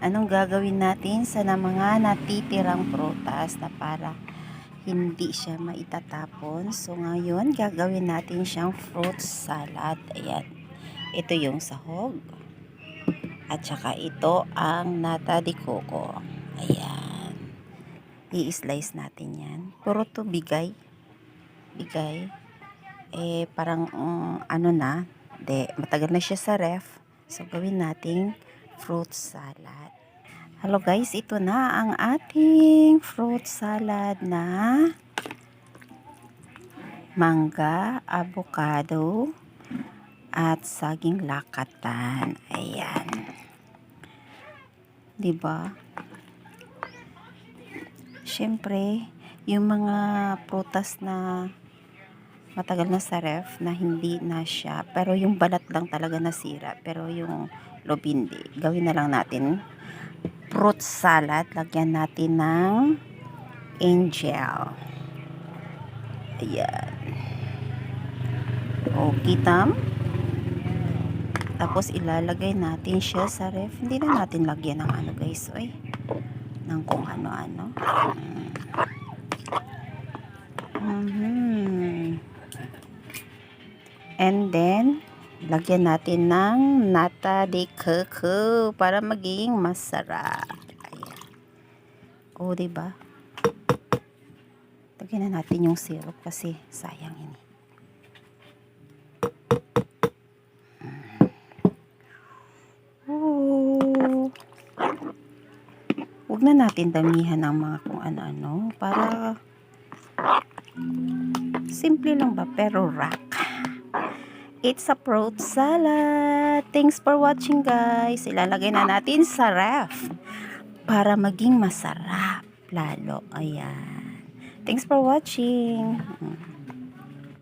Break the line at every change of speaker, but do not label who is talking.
anong gagawin natin sa mga natitirang prutas na para hindi siya maitatapon. So, ngayon, gagawin natin siyang fruit salad. Ayan. Ito yung sahog. At saka ito ang nata de coco. Ayan. I-slice natin yan. Puro to bigay. Bigay. Eh, parang, um, ano na, de, matagal na siya sa ref. So, gawin nating fruit salad. Hello guys, ito na ang ating fruit salad na mangga, avocado, at saging lakatan. Ayan. 'Di ba? Siyempre, yung mga prutas na matagal na sa ref na hindi na siya, pero yung balat lang talaga nasira, pero yung loob. Gawin na lang natin fruit salad. Lagyan natin ng angel. Ayan. O, kitam. Tapos ilalagay natin siya sa ref. Hindi na natin lagyan ng ano guys. Oy. Ng kung ano-ano. Mhm. And then, lagyan natin ng nata de coco para maging masarap. Ayan. O, diba? Lagyan na natin yung syrup kasi sayang ini. Oh. Huwag na natin damihan ng mga kung ano-ano para simple lang ba pero rock. It's a fruit salad. Thanks for watching guys. Ilalagay na natin sa ref para maging masarap lalo. Ayan. Thanks for watching.